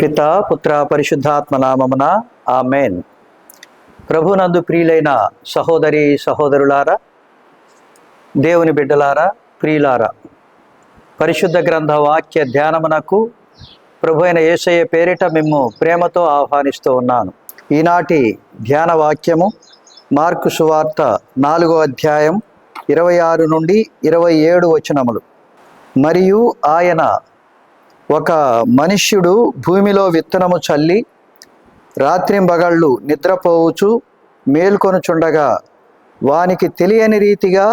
పిత పుత్ర పరిశుద్ధాత్మ నామమున ఆమెన్. ప్రభునందు ప్రియులైన సహోదరి సహోదరులారా దేవుని బిడ్డలారా ప్రియులారా పరిశుద్ధ గ్రంథ వాక్య ధ్యానమునకు ప్రభు అయిన యేసయ్య పేరిట మిమ్ము ప్రేమతో ఆహ్వానిస్తూ ఉన్నాను. ఈనాటి ధ్యాన వాక్యము మార్కు సువార్త నాలుగో అధ్యాయం ఇరవై ఆరు నుండి ఇరవై ఏడు వచనములు. మరియు ఆయన ఒక మనుష్యుడు భూమిలో విత్తనము చల్లి రాత్రింబగళ్ళు నిద్రపోవచ్చు మేల్కొనుచుండగా వానికి తెలియని రీతిగా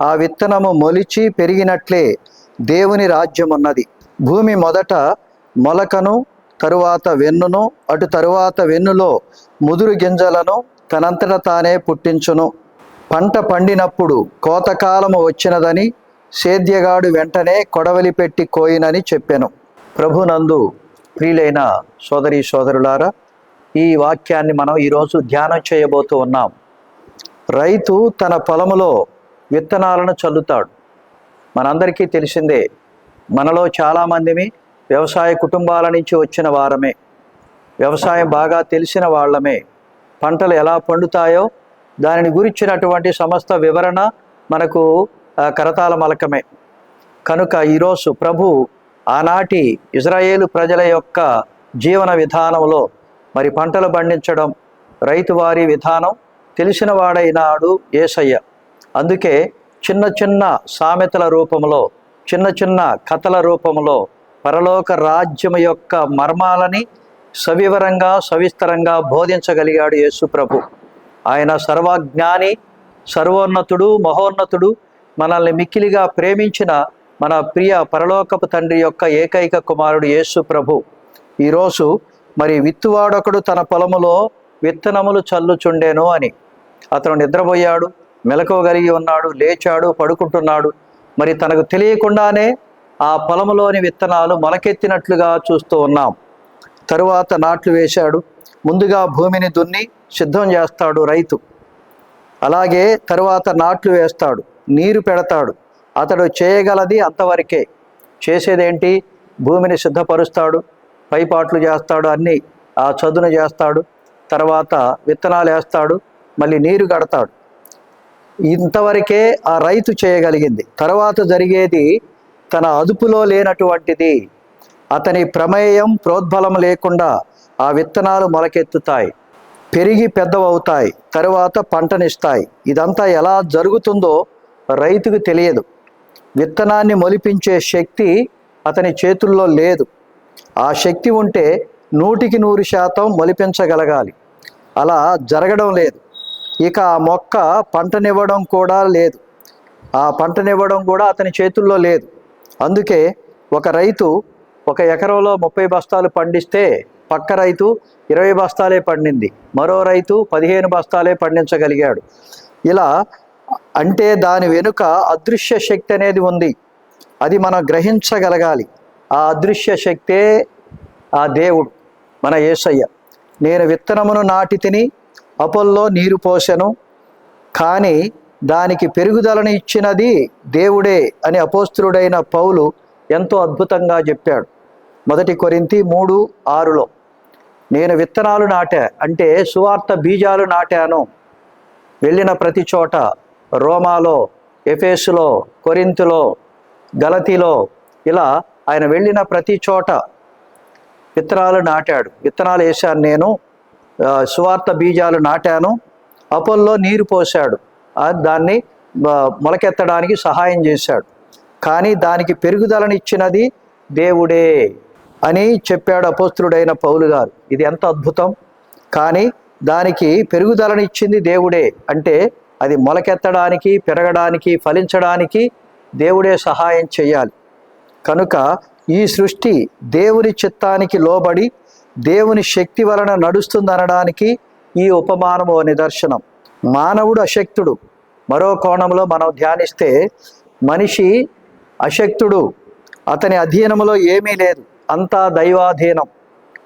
ఆ విత్తనము మొలిచి పెరిగినట్లే దేవుని రాజ్యమున్నది. భూమి మొదట మొలకను తరువాత వెన్నును అటు తరువాత వెన్నులో ముదురు గింజలను తనంతట తానే పుట్టించును. పంట పండినప్పుడు కోతకాలము వచ్చినదని సేద్యగాడు వెంటనే కొడవలి పెట్టి కోయినని చెప్పెను. ప్రభునందు ప్రియులైన సోదరి సోదరులారా ఈ వాక్యాన్ని మనం ఈరోజు ధ్యానం చేయబోతూ ఉన్నాం. రైతు తన పొలములో విత్తనాలను చల్లుతాడు. మనందరికీ తెలిసిందే మనలో చాలామందిమి వ్యవసాయ కుటుంబాల నుంచి వచ్చిన వారమే. వ్యవసాయం బాగా తెలిసిన వాళ్ళమే. పంటలు ఎలా పండుతాయో దానిని గురించినటువంటి సమస్త వివరణ మనకు కరతాల మలకమే. కనుక ఈరోజు ప్రభు ఆనాటి ఇజ్రాయేలు ప్రజల యొక్క జీవన విధానంలో మరి పంటలు పండించడం రైతువారి విధానం తెలిసిన వాడైనాడు ఏసయ్య. అందుకే చిన్న చిన్న సామెతల రూపంలో చిన్న చిన్న కథల రూపంలో పరలోక రాజ్యం యొక్క మర్మాలని సవివరంగా సవిస్తరంగా బోధించగలిగాడు యేసుప్రభు ఆయన సర్వజ్ఞాని సర్వోన్నతుడు మహోన్నతుడు మనల్ని మిక్కిలిగా ప్రేమించిన మన ప్రియ పరలోకపు తండ్రి యొక్క ఏకైక కుమారుడు యేసు ప్రభు. ఈరోజు మరి విత్తువాడొకడు తన పొలములో విత్తనములు చల్లుచుండేను అని. అతను నిద్రపోయాడు మెలకువగలిగి ఉన్నాడు లేచాడు పడుకుంటున్నాడు. మరి తనకు తెలియకుండానే ఆ పొలములోని విత్తనాలు మొలకెత్తినట్లుగా చూస్తూ ఉన్నాం. తరువాత నాట్లు వేశాడు ముందుగా భూమిని దున్ని సిద్ధం చేస్తాడు రైతు. అలాగే తరువాత నాట్లు వేస్తాడు నీరు పెడతాడు. అతడు చేయగలది అంతవరకే. చేసేదేంటి? భూమిని సిద్ధపరుస్తాడు పైపాట్లు చేస్తాడు అన్నీ ఆ చదును చేస్తాడు తర్వాత విత్తనాలు వేస్తాడు మళ్ళీ నీరు కడతాడు. ఇంతవరకే ఆ రైతు చేయగలిగింది. తర్వాత జరిగేది తన అదుపులో లేనటువంటిది. అతని ప్రమేయం ప్రోద్బలం లేకుండా ఆ విత్తనాలు మొలకెత్తుతాయి పెరిగి పెద్దవవుతాయి తరువాత పంటనిస్తాయి. ఇదంతా ఎలా జరుగుతుందో రైతుకు తెలియదు. విత్తనాన్ని మొలిపించే శక్తి అతని చేతుల్లో లేదు. ఆ శక్తి ఉంటే నూటికి నూరు శాతం మొలిపించగలగాలి. అలా జరగడం లేదు. ఇక ఆ మొక్క పంటనివ్వడం కూడా లేదు. ఆ పంటనివ్వడం కూడా అతని చేతుల్లో లేదు. అందుకే ఒక రైతు ఒక ఎకరంలో ముప్పై బస్తాలు పండిస్తే పక్క రైతు ఇరవై బస్తాలే పండింది. మరో రైతు పదిహేను బస్తాలే పండించగలిగాడు. ఇలా అంటే దాని వెనుక అదృశ్య శక్తి అనేది ఉంది. అది మనం గ్రహించగలగాలి. ఆ అదృశ్య శక్తే ఆ దేవుడు మన యేసయ్య నేను విత్తనమును నాటి తిని అపోల్లో నీరు పోసెను. కానీ దానికి పెరుగుదలను ఇచ్చినది దేవుడే అని అపోస్తుడైన పౌలు ఎంతో అద్భుతంగా చెప్పాడు. మొదటి కొరింతి మూడు ఆరులో నేను విత్తనాలు నాటా అంటే సువార్త బీజాలు నాటాను. వెళ్ళిన ప్రతి చోట రోమాలో ఎఫేసులో కొరింతులో గలతీలో ఇలా ఆయన వెళ్ళిన ప్రతి చోట విత్తనాలు నాటాడు. విత్తనాలు వేశాను నేను సువార్త బీజాలు నాటాను అపోల్లో నీరు పోశాడు. దాన్ని మొలకెత్తడానికి సహాయం చేశాడు. కానీ దానికి పెరుగుదలనిచ్చినది దేవుడే అని చెప్పాడు అపోస్తుడైన పౌలు గారు. ఇది ఎంత అద్భుతం! కానీ దానికి పెరుగుదలనిచ్చింది దేవుడే అంటే అది మొలకెత్తడానికి పెరగడానికి ఫలించడానికి దేవుడే సహాయం చేయాలి. కనుక ఈ సృష్టి దేవుని చిత్తానికి లోబడి దేవుని శక్తి వలన నడుస్తుందనడానికి ఈ ఉపమానము ఓ నిదర్శనం. మానవుడు అశక్తుడు. మరో కోణంలో మనం ధ్యానిస్తే మనిషి అశక్తుడు. అతని అధీనములో ఏమీ లేదు. అంతా దైవాధీనం.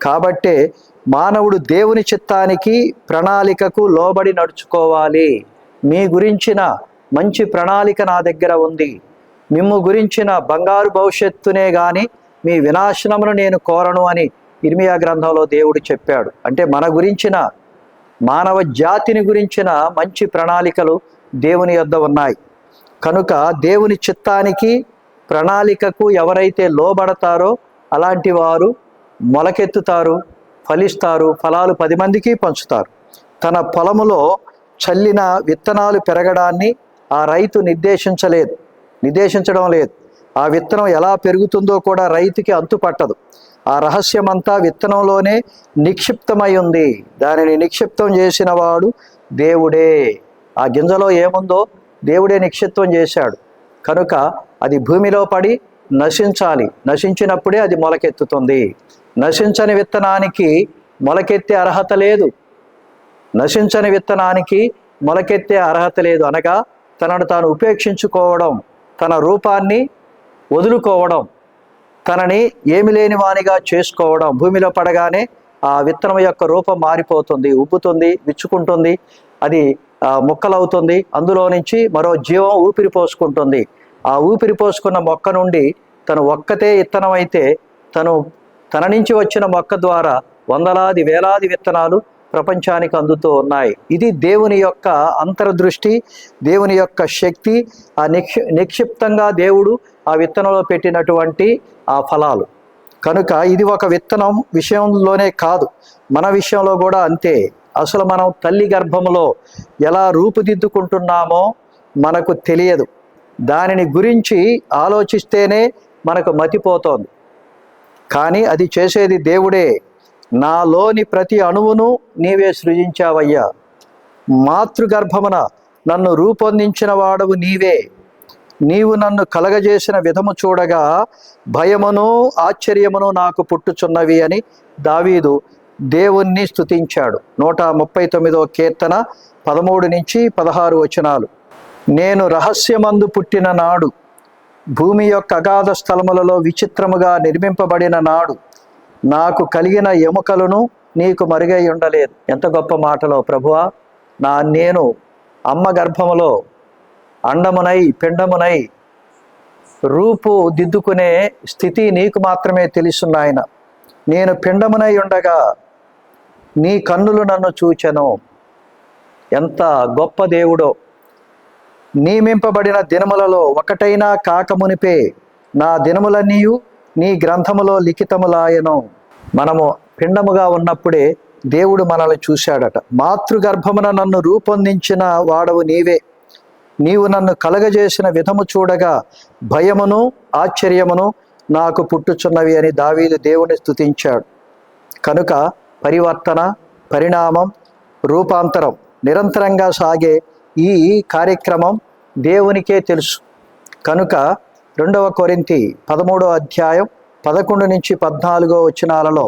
కాబట్టే మానవుడు దేవుని చిత్తానికి ప్రణాళికకు లోబడి నడుచుకోవాలి. మీ గురించిన మంచి ప్రణాళిక నా దగ్గర ఉంది. మిమ్ము గురించిన బంగారు భవిష్యత్తునే గాని మీ వినాశనమును నేను కోరను అని ఇర్మియా గ్రంథంలో దేవుడు చెప్పాడు. అంటే మన గురించిన మానవ జాతిని గురించిన మంచి ప్రణాళికలు దేవుని యొద్ద ఉన్నాయి. కనుక దేవుని చిత్తానికి ప్రణాళికకు ఎవరైతే లోబడతారో అలాంటి వారు మొలకెత్తుతారు ఫలిస్తారు ఫలాలు పది మందికి పంచుతారు. తన పొలములో చల్లిన విత్తనాలు పెరగడాన్ని ఆ రైతు నిర్దేశించలేదు. నిర్దేశించడం లేదు. ఆ విత్తనం ఎలా పెరుగుతుందో కూడా రైతుకి అంతుపట్టదు ఆ రహస్యమంతా విత్తనంలోనే నిక్షిప్తమై ఉంది. దానిని నిక్షిప్తం చేసిన వాడు దేవుడే. ఆ గింజలో ఏముందో దేవుడే నిక్షిప్తం చేశాడు. కనుక అది భూమిలో పడి నశించాలి. నశించినప్పుడే అది మొలకెత్తుతుంది. నశించని విత్తనానికి మొలకెత్తే అర్హత లేదు. నశించని విత్తనానికి మొలకెత్తే అర్హత లేదు అనగా తనను తాను ఉపేక్షించుకోవడం తన రూపాన్ని వదులుకోవడం తనని ఏమి లేని వానిగా చేసుకోవడం భూమిలో పడగానే ఆ విత్తనం యొక్క రూపం మారిపోతుంది ఉబ్బుతుంది విచ్చుకుంటుంది అది మొక్కలవుతుంది అందులో నుంచి మరో జీవం ఊపిరి పోసుకుంటుంది. ఆ ఊపిరి పోసుకున్న మొక్క నుండి తను ఒక్కతే విత్తనం అయితే తను తన నుంచి వచ్చిన మొక్క ద్వారా వందలాది వేలాది విత్తనాలు ప్రపంచానికి అందుతూ ఉన్నాయి. ఇది దేవుని యొక్క అంతర్దృష్టి దేవుని యొక్క శక్తి ఆ నిక్షి నిక్షిప్తంగా దేవుడు ఆ విత్తనంలో పెట్టినటువంటి ఆ ఫలాలు. కనుక ఇది ఒక విత్తనం విషయంలోనే కాదు. మన విషయంలో కూడా అంతే. అసలు మనం తల్లి గర్భంలో ఎలా రూపుదిద్దుకుంటున్నామో మనకు తెలియదు. దానిని గురించి ఆలోచిస్తేనే మనకు మతిపోతోంది. కానీ అది చేసేది దేవుడే. నాలోని ప్రతి అణువును నీవే సృజించావయ్యా. మాతృగర్భమున నన్ను రూపొందించిన వాడవు నీవే. నీవు నన్ను కలగజేసిన విధము చూడగా భయమును ఆశ్చర్యమును నాకు పుట్టుచున్నవి అని దావీదు దేవుణ్ణి స్థుతించాడు నూట ముప్పై తొమ్మిదో కీర్తన పదమూడు నుంచి పదహారు వచనాలు. నేను రహస్యమందు పుట్టిన నాడు భూమి యొక్క అగాధ స్థలములలో విచిత్రముగా నిర్మింపబడిన నాడు నాకు కలిగిన ఎముకలను నీకు మరుగై ఉండలేదు. ఎంత గొప్ప మాటలో ప్రభువా నా నేను అమ్మ గర్భములో అండమునై పిండమునై రూపు దిద్దుకునే స్థితి నీకు మాత్రమే తెలుసున్నాయన నేను పిండమునై ఉండగా నీ కన్నులు నన్ను చూచెను. ఎంత గొప్ప దేవుడో! నియమింపబడిన దినములలో ఒకటైనా కాకమునిపే నా దినములన్నీయు నీ గ్రంథములో లిఖితములాయను. మనము పిండముగా ఉన్నప్పుడే దేవుడు మనల్ని చూశాడట. మాతృగర్భమున నన్ను రూపొందించిన వాడవు నీవే. నీవు నన్ను కలగజేసిన విధము చూడగా భయమును ఆశ్చర్యమును నాకు పుట్టుచున్నవి అని దావీదు దేవుని స్తుతించాడు. కనుక పరివర్తన పరిణామం రూపాంతరం నిరంతరంగా సాగే ఈ కార్యక్రమం దేవునికే తెలుసు. కనుక రెండవ కొరింతి పదమూడో అధ్యాయం పదకొండు నుంచి పద్నాలుగో వచనాలలో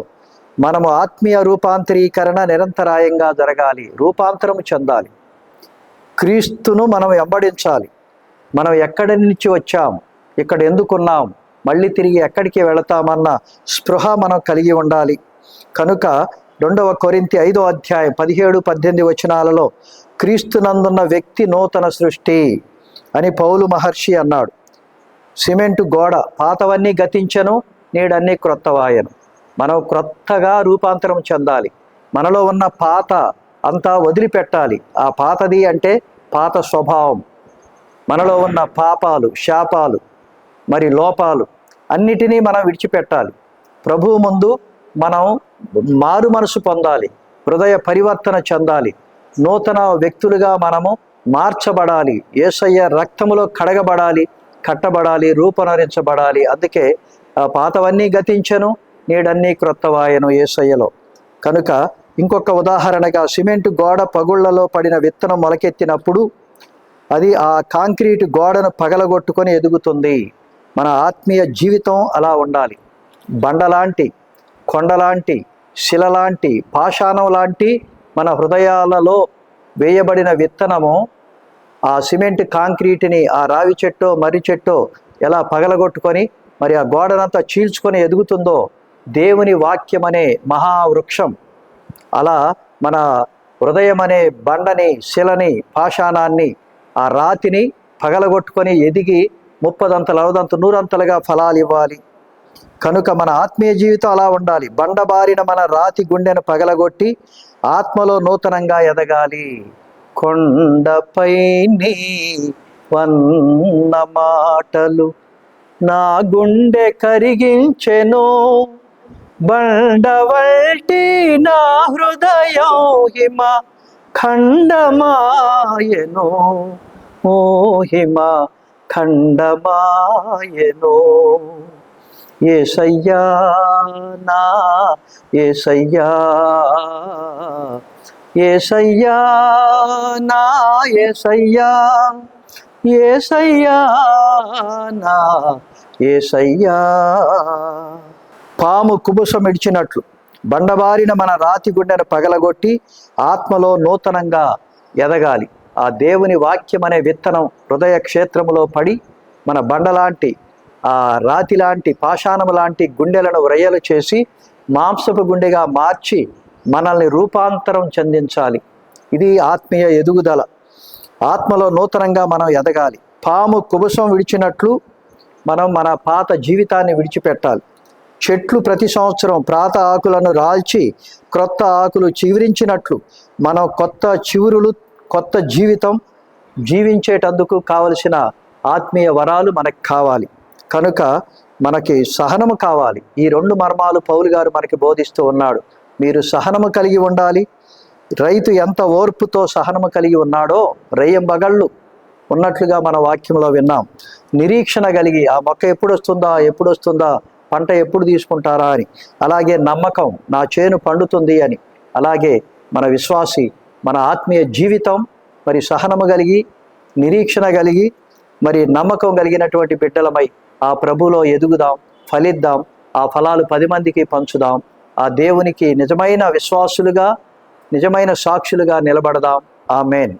మనము ఆత్మీయ రూపాంతరీకరణ నిరంతరాయంగా జరగాలి రూపాంతరం చెందాలి. క్రీస్తును మనం వెంబడించాలి. మనం ఎక్కడి నుంచి వచ్చాం ఇక్కడ ఎందుకున్నాం మళ్ళీ తిరిగి ఎక్కడికి వెళతామన్న స్పృహ మనం కలిగి ఉండాలి. కనుక రెండవ కొరింతి ఐదో అధ్యాయం పదిహేడు పద్దెనిమిది వచనాలలో క్రీస్తునందున్న వ్యక్తి నూతన సృష్టి అని పౌలు మహర్షి అన్నాడు. సిమెంటు గోడ పాతవన్నీ గతించను నేడన్నీ క్రొత్తవాయను. మనం క్రొత్తగా రూపాంతరం చెందాలి. మనలో ఉన్న పాత అంతా వదిలిపెట్టాలి. ఆ పాతది అంటే పాత స్వభావం. మనలో ఉన్న పాపాలు శాపాలు మరి లోపాలు అన్నిటినీ మనం విడిచిపెట్టాలి. ప్రభువు ముందు మనం మారు మనసు పొందాలి. హృదయ పరివర్తన చెందాలి. నూతన వ్యక్తులుగా మనము మార్చబడాలి. ఏసయ్య రక్తములో కడగబడాలి. కట్టబడాలి రూపనరించబడాలి అందుకే ఆ పాతవన్నీ గతించను నేడన్నీ క్రొత్తవాయను ఏసయ్యలో. కనుక ఇంకొక ఉదాహరణగా సిమెంట్ గోడ పగుళ్ళలో పడిన విత్తనం మొలకెత్తినప్పుడు అది ఆ కాంక్రీట్ గోడను పగలగొట్టుకొని ఎదుగుతుంది. మన ఆత్మీయ జీవితం అలా ఉండాలి. బండలాంటి కొండలాంటి శిలలాంటి పాషాణం లాంటి మన హృదయాలలో వేయబడిన విత్తనము ఆ సిమెంట్ కాంక్రీట్ని ఆ రావి చెట్టో మర్రి చెట్టో ఎలా పగలగొట్టుకొని మరి ఆ గోడనంతా చీల్చుకొని ఎదుగుతుందో దేవుని వాక్యం అనే మహావృక్షం. అలా మన హృదయం అనే బండని శిలని పాషాణాన్ని ఆ రాతిని పగలగొట్టుకొని ఎదిగి ముప్పదంతలు అరవదంత నూరంతలుగా ఫలాలు ఇవ్వాలి. కనుక మన ఆత్మీయ జీవితం అలా ఉండాలి. బండబారిన మన రాతి గుండెను పగలగొట్టి ఆత్మలో నూతనంగా ఎదగాలి. కొండపై నీ వన్న మాటలు నా గుండె కరిగించెను. బండవల్టి నా హృదయం హిమ ఖండమాయను. ఓ హిమ ఖండమాయను. ఏసయ్యా నా ఏసయ్యా ఏసయ్యా నా ఏసయ్యా ఏసయ్యా నా ఏసయ్యా. పాము కుబుసం ఇడిచినట్లు బండబారిన మన రాతి గుండెను పగలగొట్టి ఆత్మలో నూతనంగా ఎదగాలి. ఆ దేవుని వాక్యం అనే విత్తనం హృదయ క్షేత్రములో పడి మన బండలాంటి ఆ రాతి లాంటి పాషాణము లాంటి గుండెలను వ్రయ్యలు చేసి మాంసపు గుండెగా మార్చి మనల్ని రూపాంతరం చెందించాలి. ఇది ఆత్మీయ ఎదుగుదల. ఆత్మలో నూతనంగా మనం ఎదగాలి. పాము కుబుసం విడిచినట్లు మనం మన పాత జీవితాన్ని విడిచిపెట్టాలి. చెట్లు ప్రతి సంవత్సరం ప్రాత ఆకులను రాల్చి క్రొత్త ఆకులు చివరించినట్లు మనం కొత్త చివురులు కొత్త జీవితం జీవించేటందుకు కావలసిన ఆత్మీయ వరాలు మనకు కావాలి. కనుక మనకి సహనము కావాలి. ఈ రెండు మర్మాలు పౌలు గారు మనకి బోధిస్తూ ఉన్నాడు. మీరు సహనము కలిగి ఉండాలి. రైతు ఎంత ఓర్పుతో సహనము కలిగి ఉన్నాడో బగళ్ళు ఉన్నట్లుగా మన వాక్యంలో విన్నాం. నిరీక్షణ కలిగి ఆ మొక్క ఎప్పుడు వస్తుందా ఎప్పుడు వస్తుందా పంట ఎప్పుడు తీసుకుంటారా అని. అలాగే నమ్మకం నా చేను పండుతుంది అని. అలాగే మన విశ్వాసి మన ఆత్మీయ జీవితం మరి సహనము కలిగి నిరీక్షణ కలిగి మరి నమ్మకం కలిగినటువంటి బిడ్డలమై ఆ ప్రభులో ఎదుగుదాం ఫలిద్దాం ఆ ఫలాలు పది మందికి పంచుదాం. ఆ దేవునికి నిజమైన విశ్వాసులుగా నిజమైన సాక్షులుగా నిలబడదాం. ఆమెన్.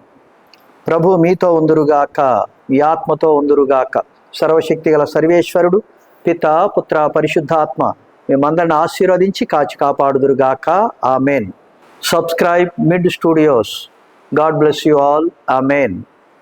ప్రభు మీతో ఉందురుగాక మీ ఆత్మతో ఉందురుగాక సర్వశక్తి గల సర్వేశ్వరుడు పిత పుత్ర పరిశుద్ధాత్మ మేమందరిని ఆశీర్వదించి కాచి కాపాడుదురుగాక amen. Subscribe mid studios. God bless you all. Amen.